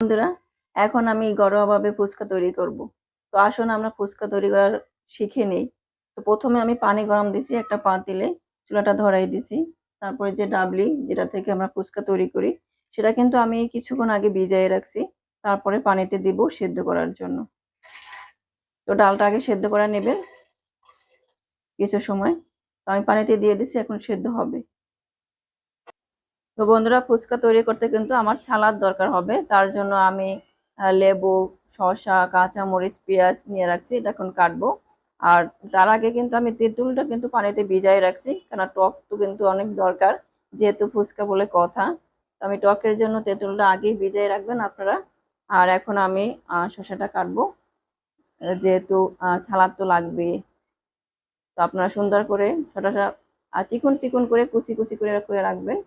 বন্ধুরা, এখন আমি ঘরোয়াভাবে ফুচকা তৈরি করব। তো আসুন, আমরা ফুচকা তৈরি করার শিখে নেই। তো প্রথমে আমি পানি গরম দিছি, একটা পাতিলে চুলাটা ধরাই দিছি। তারপরে যে ডাবলি, যেটা থেকে আমরা ফুচকা তৈরি করি, সেটা কিন্তু আমি কিছুক্ষণ আগে ভিজাই রাখছি। তারপরে পানিতে দিব সেদ্ধ করার জন্য। তো ডালটা আগে সেদ্ধ করে নেবে কিছু সময়। তো আমি পানিতে দিয়ে দিছি, এখন সেদ্ধ হবে। তো বন্ধুরা, ফুচকা তৈরি করতে কিন্তু আমার সালাদ দরকার হবে। তার জন্য আমি লেবু, শসা, কাঁচামরিচ, পেঁয়াজ নিয়ে রাখছি, এটা এখন কাটবো। আর তার আগে কিন্তু আমি তেঁতুলটা কিন্তু পানিতে ভিজাই রাখছি, কেন টক তো কিন্তু অনেক দরকার, যেহেতু ফুচকা বলে কথা। তো আমি টকের জন্য তেঁতুলটা আগেই ভিজাই রাখবেন আপনারা। আর এখন আমি শসাটা কাটবো। যেহেতু সালাদ তো লাগবে তো আপনারা সুন্দর করে আহ, চিকন চিকন করে কুচি কুচি করে করে রাখবেন।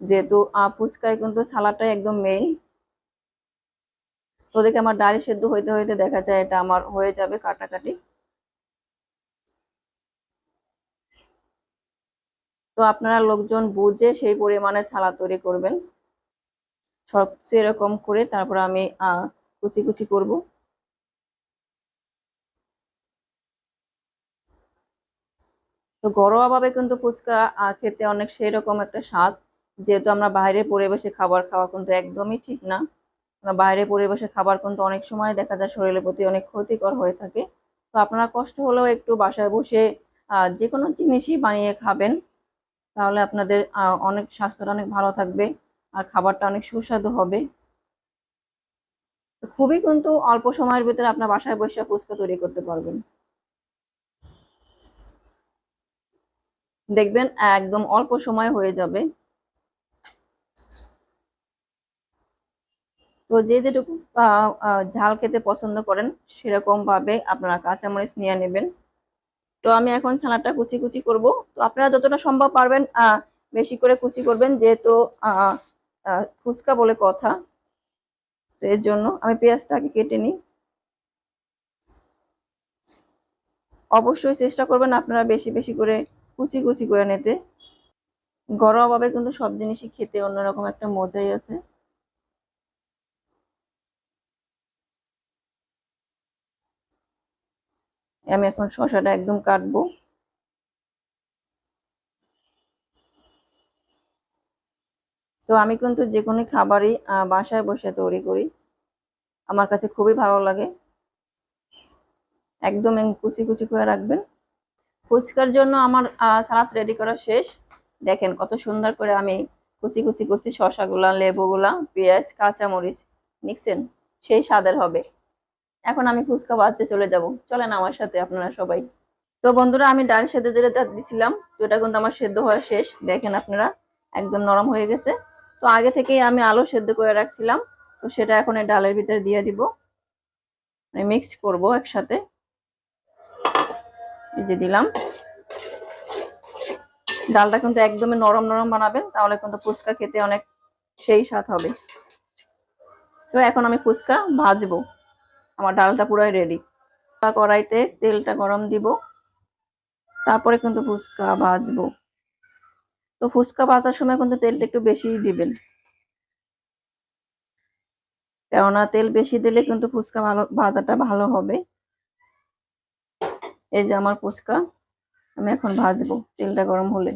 যেহেতু ফুচকায় কিন্তু সালাডটাই একদম মেইন তো দেখে আমার ডাল সেদ্ধ হইতে হইতে দেখা যায় এটা আমার হয়ে যাবে কাটাকাটি। তো আপনারা লোকজন বুঝে সেই পরিমাণে সালাদ তৈরি করবেন। সব এরকম করে তারপর আমি কুচি কুচি করব। তো ঘরোয়া ভাবে কিন্তু ফুচকা খেতে অনেক সেই রকম একটা স্বাদ। যেহেতু আমরা বাইরে পরিবেশে খাবার খাওয়া কিন্তু একদমই ঠিক না। আমরা বাইরে পরিবেশে খাবার কিন্তু অনেক সময় দেখা যায় শরীরের প্রতি অনেক ক্ষতিকর হয়ে থাকে। তো আপনারা কষ্ট হলেও একটু বাসায় বসে যে কোনো জিনিসই বানিয়ে খাবেন। তাহলে আপনাদের অনেক স্বাস্থ্যটা অনেক ভালো থাকবে আর খাবারটা অনেক সুস্বাদু হবে। খুবই কিন্তু অল্প সময়ের ভিতরে আপনার বাসায় বসে ফুচকা তৈরি করতে পারবেন। দেখবেন একদম অল্প সময় হয়ে যাবে। তো যে যেটুকু ঝাল খেতে পছন্দ করেন সেরকম ভাবে আপনারা কাঁচামরিচ নিয়ে নেবেন। তো আমি এখন ছানাটা কুচি কুচি করব। তো আপনারা যতটা সম্ভব পারবেন বেশি করে কুচি করবেন, যেহেতু ফুচকা বলে কথা। তো এর জন্য আমি পেঁয়াজটাকে কেটে নিই। অবশ্যই চেষ্টা করবেন আপনারা বেশি বেশি করে কুচি কুচি করে নিতে। ঘরোয়াভাবে কিন্তু সব জিনিসই খেতে অন্যরকম একটা মজাই আছে। আমি এখন শসাটা একদম কাটবো। তো আমি কিন্তু যে কোনো খাবারই বাসায় বসে তৈরি করি। আমার কাছে খুবই ভালো লাগে। একদম কুচি কুচি করে রাখবেন। ফুচকার জন্য আমার সালাদ রেডি করা শেষ। দেখেন কত সুন্দর করে আমি কুচি কুচি করছি শসাগুলা, লেবুগুলা, পেঁয়াজ, কাঁচামরিচ। নিচ্ছেন সেই স্বাদের হবে। এখন আমি ফুচকা বাজতে চলে যাব। চলেন আমার সাথে আপনারা সবাই। তো বন্ধুরা, আমি ডাল সেদ্ধ দিলে দিছিলাম, তো এটা কিন্তু আমার সেদ্ধ হওয়া শেষ। দেখেন আপনারা, একদম নরম হয়ে গেছে। তো আগে থেকেই আমি আলু সেদ্ধ করে রাখছিলাম। তো সেটা এখন এই ডালের ভিতরে দিয়ে দিব। মিক্স করব একসাথে। এই যে দিলাম। ডালটা কিন্তু একদমই নরম নরম বানাবেন, তাহলে কিন্তু ফুচকা খেতে অনেক সেই স্বাদ হবে। তো এখন আমি ফুচকা ভাজবো। আমার ডালটা পুরাই রেডি বা কড়াইতে তেলটা গরম দিব। তারপরে কিন্তু ফুচকা ভাজবো। তো ফুচকা ভাজার সময় কিন্তু তেলটা একটু বেশি দিবেন। কেননা তেল বেশি দিলে কিন্তু ফুচকা ভালো, ভাজাটা ভালো হবে। এই যে আমার ফুচকা, আমি এখন ভাজবো তেলটা গরম হলে।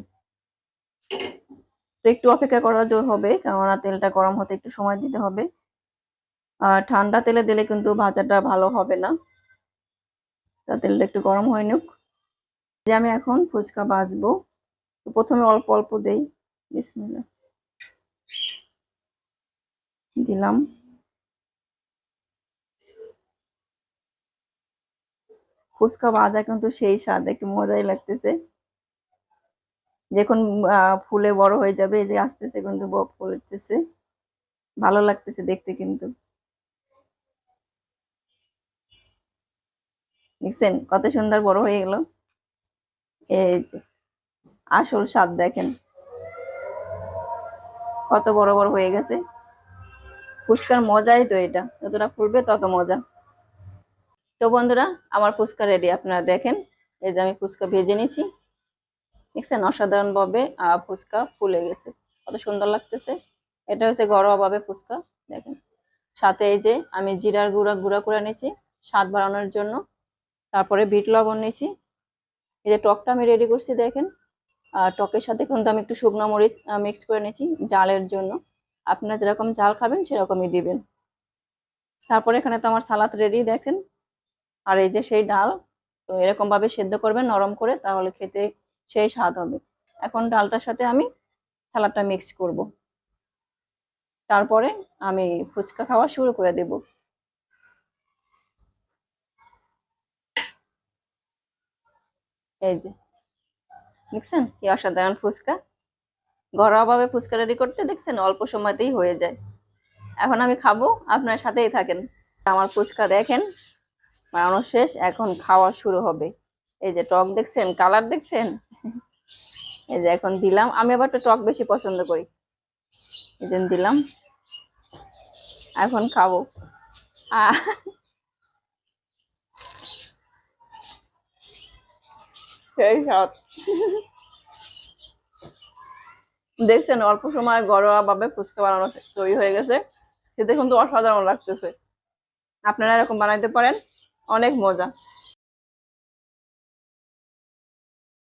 তো একটু অপেক্ষা করা জোর হবে, কেননা তেলটা গরম হতে একটু সময় দিতে হবে। আর ঠান্ডা তেলে দিলে কিন্তু ভাজাটা ভালো হবে না। তা তেলটা একটু গরম হয়ে নিক যে আমি এখন ফুচকা ভাজবো। তো প্রথমে অল্প অল্প দেই। বিসমিল্লাহ। দিলাম। ফুচকা ভাজা কিন্তু সেই স্বাদ, একটু মজাই লাগতেছে। যখন ফুলে বড় হয়ে যাবে, এই যে আসতেছে কিন্তু ফুলতেছে। ভালো লাগতেছে দেখতে কিন্তু। দেখছেন কত সুন্দর বড় হয়ে গেল? এই যে, আসল স্বাদ দেখেন। কত বড় বড় হয়ে গেছে। ফুচকার মজাই তো এটা, যতটা ফুলবে তত মজা। তো বন্ধুরা, আমার ফুচকা রেডি আপনারা দেখেন। এই যে আমি ফুচকা ভেজে নিয়েছি। দেখছেন অসাধারণভাবে ফুচকা ফুলে গেছে। কত সুন্দর লাগতেছে। এটা হচ্ছে ঘরোয়া ভাবে ফুচকা, দেখেন। সাথে এই যে আমি জিরার গুঁড়া গুঁড়া করে নিয়েছি, স্বাদ বাড়ানোর জন্য। তারপরে বিট লবণ নিয়েছি। এই যে টকটা আমি রেডি করছি, দেখেন। আর টকের সাথে কিন্তু আমি একটু শুকনো মরিচ মিক্স করে নিয়েছি জালের জন্য। আপনারা যেরকম জাল খাবেন, সেরকমই দিবেন। তারপরে এখানে তো আমার সালাদ রেডি দেখেন। আর এই যে সেই ডাল, তো এরকম ভাবে সেদ্ধ করবেন নরম করে, তাহলে খেতে সেই স্বাদ হবে। এখন ডালটার সাথে আমি সালাদটা মিক্স করব। তারপরে আমি ফুচকা খাওয়া শুরু করে দেব। এই যে, দেখছেন কি অসাধারণ ফুচকা? ঘরোয়াভাবে ফুচকা রেডি করতে দেখছেন অল্প সময়তেই হয়ে যায়। এখন আমি খাব, আপনার সাথেই থাকেন। আমার ফুচকা দেখেন বানানো শেষ, এখন খাওয়া শুরু হবে। এই যে টক দেখছেন, কালার দেখছেন? এই যে এখন দিলাম। আমি আবার একটু টক বেশি পছন্দ করি। এই জন্য দিলাম। এখন খাব। সেই স্বাদ দেখছেন, অল্প সময় ঘরোয়া ভাবে ফুচকা বানানো তৈরি হয়ে গেছে। খেতে কিন্তু অসাধারণ লাগতেছে। আপনারা এরকম বানাইতে পারেন। অনেক মজা।